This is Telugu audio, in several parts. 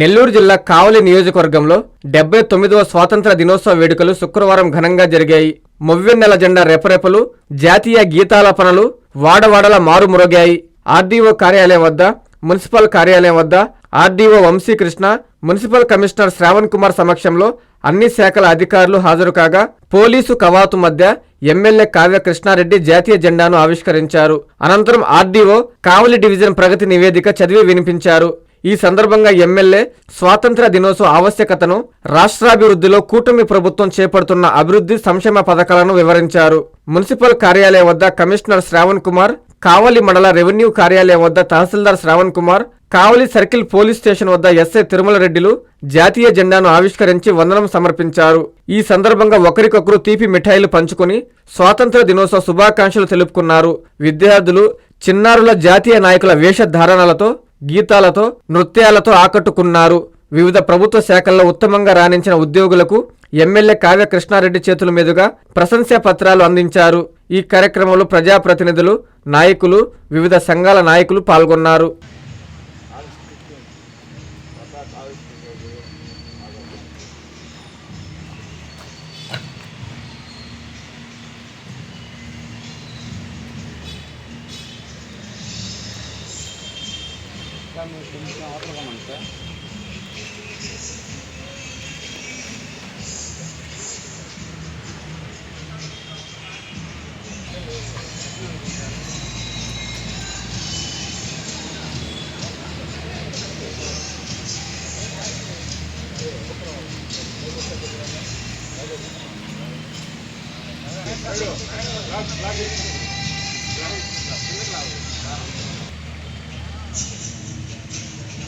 నెల్లూరు జిల్లా కావలి నియోజకవర్గంలో డెబ్బై తొమ్మిదవ స్వాతంత్ర దినోత్సవ వేడుకలు శుక్రవారం ఘనంగా జరిగాయి. మొవ్వెన్నెల జెండా రెపరెపలు జాతీయ గీతాలపనలు వాడవాడల మారుమురగాయి ఆర్డీఓ కార్యాలయం వద్ద మున్సిపల్ కార్యాలయం వద్ద RDO Vamshikrishna municipal commissioner Sravan Kumar సమక్షంలో అన్ని శాఖల అధికారులు హాజరు కాగా పోలీసు కవాతు మధ్య ఎమ్మెల్యే కావ్య కృష్ణారెడ్డి జాతీయ జెండాను ఆవిష్కరించారు. అనంతరం ఆర్డీఓ కావలి డివిజన్ ప్రగతి నివేదిక చదివి వినిపించారు. ఈ సందర్భంగా ఎమ్మెల్యే స్వాతంత్ర దినోత్సవ ఆవశ్యకతను రాష్ట్రాభివృద్ధిలో కూటమి ప్రభుత్వం చేపడుతున్న అభివృద్ధి సంక్షేమ పథకాలను వివరించారు. మున్సిపల్ కార్యాలయం వద్ద కమిషనర్ శ్రావణ్ కుమార్ కావలి మండల రెవెన్యూ కార్యాలయం వద్ద tahsildar Sravan Kumar Kavali circle police station వద్ద ఎస్ఐ తిరుమల రెడ్డిలు జాతీయ జెండాను ఆవిష్కరించి వందనం సమర్పించారు. ఈ సందర్భంగా ఒకరికొకరు తీపి మిఠాయిలు పంచుకుని స్వాతంత్ర దినోత్సవ శుభాకాంక్షలు తెలుపుకున్నారు. విద్యార్థులు చిన్నారుల జాతీయ నాయకుల వేషధారణలతో గీతాలతో నృత్యాలతో ఆకట్టుకున్నారు. వివిధ ప్రభుత్వ శాఖల్లో ఉత్తమంగా రాణించిన ఉద్యోగులకు ఎమ్మెల్యే కావ్య కృష్ణారెడ్డి చేతుల మీదుగా ప్రశంసా పత్రాలు అందించారు. ఈ కార్యక్రమంలో ప్రజాప్రతినిధులు నాయకులు వివిధ సంఘాల నాయకులు పాల్గొన్నారు. కొంచెం ఆఫర్గా మనకు Lagi, lagi, lagi, lagi, lagi, lagi, lagi, lagi,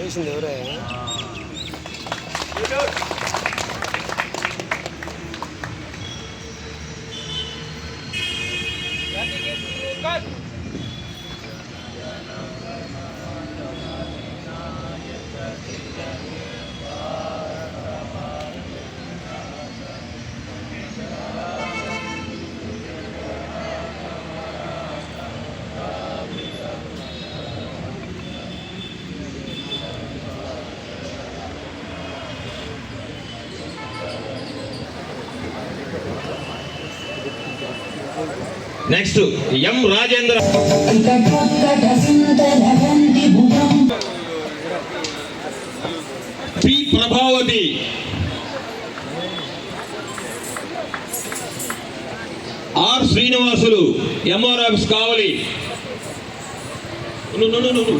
대신 넣으래. 아. Next M Rajendra P Prabhavathi R Srinivasulu MR office Kavali నువ్వు నువ్వు నువ్వు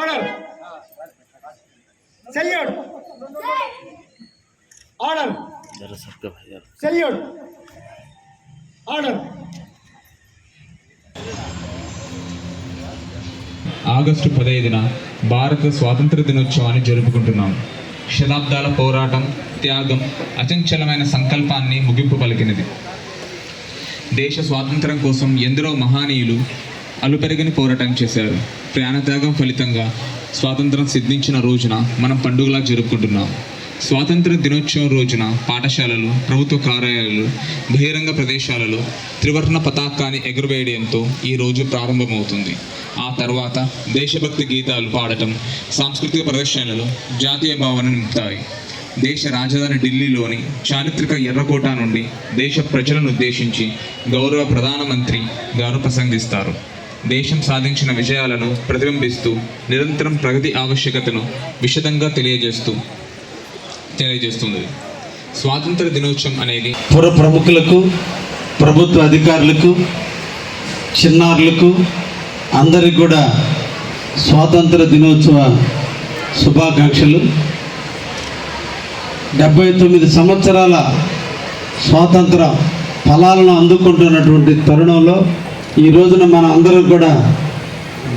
order. Salute. Order. Salute. Order. August పదహైదున భారత స్వాతంత్ర దినోత్సవాన్ని జరుపుకుంటున్నాం. శతాబ్దాల పోరాటం త్యాగం అచంచలమైన సంకల్పాన్ని ముగింపు పలికినది. దేశ స్వాతంత్రం కోసం ఎందరో మహానీయులు అలుపెరగని పోరాటం చేశారు. ప్రాణత్యాగం ఫలితంగా స్వాతంత్రం సిద్ధించిన రోజున మనం పండుగలా జరుపుకుంటున్నాం. స్వాతంత్ర దినోత్సవం రోజున పాఠశాలలు ప్రభుత్వ కార్యాలయాలు బహిరంగ ప్రదేశాలలో త్రివర్ణ పతాకాన్ని ఎగురవేయడంతో ఈ రోజు ప్రారంభమవుతుంది. ఆ తర్వాత దేశభక్తి గీతాలు పాడటం సాంస్కృతిక ప్రదర్శనలు జాతీయ భావన నింపుతాయి. దేశ రాజధాని ఢిల్లీలోని చారిత్రక ఎర్రకోట నుండి దేశ ప్రజలను ఉద్దేశించి గౌరవ ప్రధానమంత్రి గారు ప్రసంగిస్తారు. దేశం సాధించిన విజయాలను ప్రతిబింబిస్తూ నిరంతరం ప్రగతి ఆవశ్యకతను విశదంగా తెలియజేస్తూ తెలియజేస్తుంది. స్వాతంత్ర దినోత్సవం అనేది పుర ప్రముఖులకు ప్రభుత్వ అధికారులకు చిన్నారులకు అందరికి కూడా స్వాతంత్ర దినోత్సవ శుభాకాంక్షలు. డెబ్బై తొమ్మిది సంవత్సరాల స్వాతంత్ర ఫలాలను అందుకుంటున్నటువంటి తరుణంలో ఈ రోజున మన అందరం కూడా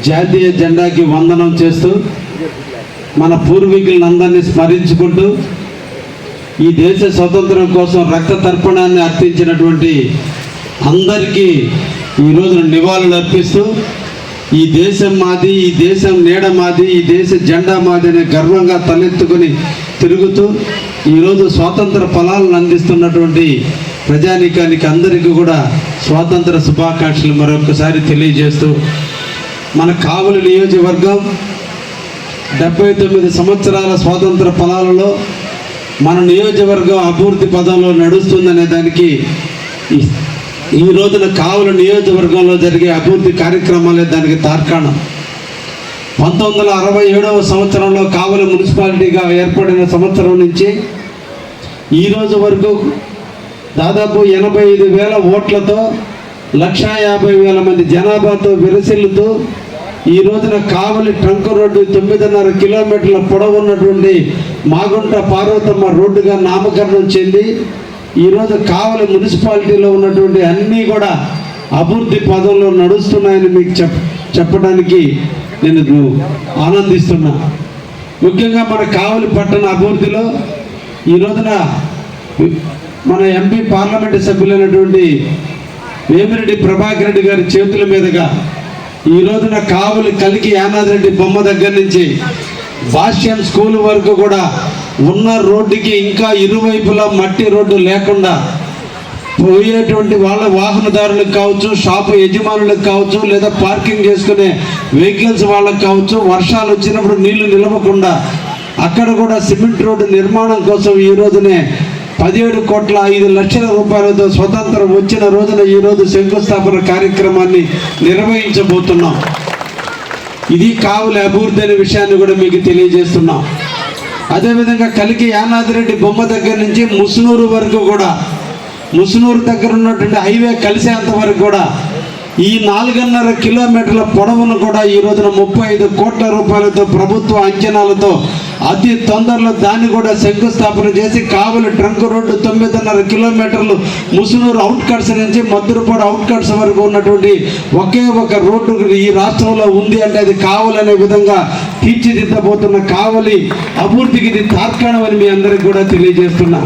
జాతీయ జెండాకి వందనం చేస్తూ మన పూర్వీకులను అందరినీ స్మరించుకుంటూ ఈ దేశ స్వతంత్రం కోసం రక్త తర్పణాన్ని అర్పించినటువంటి అందరికీ ఈ రోజున నివాళులు అర్పిస్తూ ఈ దేశం మాది ఈ దేశం నీడ మాది ఈ దేశ జెండా మాది అనే గర్వంగా తలెత్తుకొని తిరుగుతూ ఈరోజు స్వాతంత్ర ఫలాలను అందిస్తున్నటువంటి ప్రజానీకానికి అందరికీ కూడా స్వాతంత్ర శుభాకాంక్షలు మరొకసారి తెలియజేస్తూ మన కావలి నియోజకవర్గం డెబ్బై తొమ్మిది సంవత్సరాల స్వాతంత్ర ఫలాలలో మన నియోజకవర్గం అభివృద్ధి పదంలో నడుస్తుందనే దానికి ఈ- రోజున కావుల నియోజకవర్గంలో జరిగే అభివృద్ధి కార్యక్రమాలే దానికి తార్కాణం. పంతొమ్మిది వందల అరవై ఏడవ సంవత్సరంలో కావల మున్సిపాలిటీగా ఏర్పడిన సంవత్సరం నుంచి ఈ రోజు వరకు దాదాపు ఎనభై ఐదు వేల ఓట్లతో లక్షా యాభై వేల మంది జనాభాతో విరసిల్లుతూ ఈ రోజున కావలి ట్రంక్ రోడ్డు తొమ్మిదిన్నర కిలోమీటర్ల పొడవు ఉన్నటువంటి మాగుంట పార్వతమ్మ రోడ్డుగా నామకరణం చెంది ఈరోజు కావలి మున్సిపాలిటీలో ఉన్నటువంటి అన్నీ కూడా అభివృద్ధి పదంలో నడుస్తున్నాయని మీకు చెప్ చెప్పడానికి నేను ఆనందిస్తున్నా. ముఖ్యంగా మన కావలి పట్టణ అభివృద్ధిలో ఈ రోజున మన ఎంపీ పార్లమెంటు సభ్యులైనటువంటి వేమిరెడ్డి ప్రభాకర్ రెడ్డి గారి చేతుల మీదుగా ఈ రోజున కావలి కలికి యానాదిరెడ్డి బొమ్మ దగ్గర నుంచి భాష్యం స్కూల్ వరకు కూడా ఉన్న రోడ్డుకి ఇంకా ఇరువైపులా మట్టి రోడ్డు లేకుండా పోయేటువంటి వాళ్ళ వాహనదారులకు కావచ్చు షాపు యజమానులకు కావచ్చు లేదా పార్కింగ్ చేసుకునే వెహికల్స్ వాళ్ళకి కావచ్చు వర్షాలు వచ్చినప్పుడు నీళ్ళు నిలవకుండా అక్కడ కూడా సిమెంట్ రోడ్డు నిర్మాణం కోసం ఈ రోజునే పదిహేడు కోట్ల ఐదు లక్షల రూపాయలతో స్వతంత్రం వచ్చిన రోజున ఈ రోజు శంకుస్థాపన కార్యక్రమాన్ని నిర్వహించబోతున్నాం. ఇది కావుల అభివృద్ధి అనే విషయాన్ని కూడా మీకు తెలియజేస్తున్నాం. అదేవిధంగా కలికి యానాదిరెడ్డి బొమ్మ దగ్గర నుంచి ముసునూరు వరకు కూడా ముసునూరు దగ్గర ఉన్నటువంటి హైవే కలిసేంత వరకు కూడా ఈ నాలుగున్నర కిలోమీటర్ల పొడవును కూడా ఈ రోజున ముప్పై ఐదు కోట్ల రూపాయలతో ప్రభుత్వ అంచనాలతో అతి తొందరలో దాన్ని కూడా శంకుస్థాపన చేసి కావలి ట్రంక్ రోడ్డు తొమ్మిదిన్నర కిలోమీటర్లు ముసునూరు అవుట్కట్స్ నుంచి మద్దురుపాడు అవుట్కట్స్ వరకు ఉన్నటువంటి ఒకే ఒక రోడ్డు ఈ రాష్ట్రంలో ఉంది అంటే అది కావాలనే విధంగా తీర్చిదిద్దబోతున్న కావలి అభివృద్ధికి ఇది తార్కాణం అని మీ అందరికి కూడా తెలియజేస్తున్నా.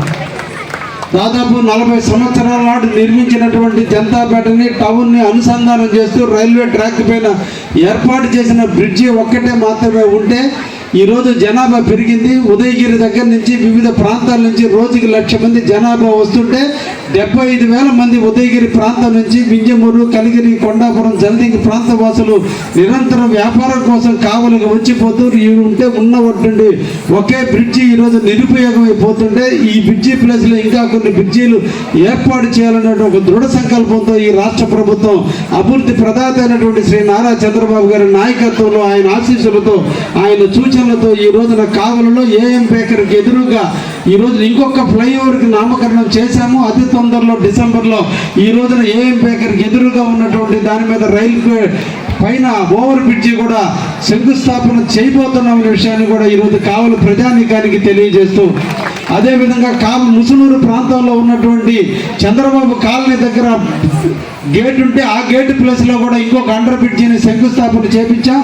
దాదాపు నలభై సంవత్సరాల నాడు నిర్మించినటువంటి జనతాపేటని టౌన్ని అనుసంధానం చేస్తూ రైల్వే ట్రాక్ పైన ఏర్పాటు చేసిన బ్రిడ్జి ఒక్కటే మాత్రమే ఉంటే ఈరోజు జనాభా పెరిగింది. ఉదయగిరి దగ్గర నుంచి వివిధ ప్రాంతాల నుంచి రోజుకి లక్ష మంది జనాభా వస్తుంటే డెబ్బై ఐదు వేల మంది ఉదయగిరి ప్రాంతం నుంచి వింజమూరు కలిగిరి కొండాపురం జలదింగి ప్రాంత వాసులు నిరంతరం వ్యాపారం కోసం కావలికి వచ్చిపోతూ ఈ ఉంటే ఉన్నటువంటి ఒకే బ్రిడ్జి ఈరోజు నిరుపయోగం అయిపోతుంటే ఈ బ్రిడ్జి ప్లేస్లో ఇంకా కొన్ని బ్రిడ్జీలు ఏర్పాటు చేయాలనే ఒక దృఢ సంకల్పంతో ఈ రాష్ట్ర ప్రభుత్వం అభివృద్ధి ప్రదాత అయినటువంటి శ్రీ నారా చంద్రబాబు గారి నాయకత్వంలో ఆయన ఆశీస్సులతో ఆయన ఆలోచనలతో ఈ రోజున కావలలో ఏఎం బేకర్కి ఎదురుగా ఈ రోజున ఇంకొక ఫ్లైఓవర్కి నామకరణం చేశాము. అతి తొందరలో డిసెంబర్లో ఈ రోజున ఏఎం బేకర్కి ఎదురుగా ఉన్నటువంటి దాని మీద రైలు పైన ఓవర్ బ్రిడ్జి కూడా శంకుస్థాపన చేయబోతున్నాం అనే విషయాన్ని కూడా ఈరోజు కావలి ప్రజానీకానికి తెలియజేస్తూ అదేవిధంగా కా ముసునూరు ప్రాంతంలో ఉన్నటువంటి చంద్రబాబు కాలనీ దగ్గర గేట్ ఉంటే ఆ గేట్ ప్లేస్లో కూడా ఇంకొక అండర్ బ్రిడ్జిని శంకుస్థాపన చేపించాం.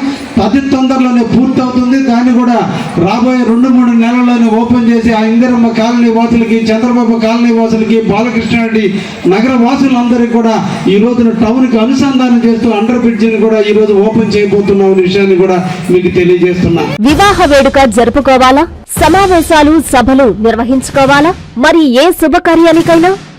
అతి తొందరలోనే పూర్తవుతుంది. దాన్ని కూడా రాబోయే రెండు మూడు నెలల్లోనే ఓపెన్ చేసి ఆ ఇందిరమ్మ కాలనీ వాసులకి చంద్రబాబు కాలనీ వాసులకి బాలకృష్ణారెడ్డి నగర వాసులందరికీ కూడా ఈ రోజున టౌన్కి అనుసంధానం చేస్తూ అండర్ బ్రిడ్జిని కూడా ఈ రోజు ఓపెన్ చేయబోతున్నాం అనే విషయాన్ని కూడా మీకు తెలియజేస్తున్నా. వివాహ వేడుక జరుపుకోవాలా? సమావేశాలు సభలు నిర్వహించుకోవాలా? మరి ఏ శుభకార్యానికైనా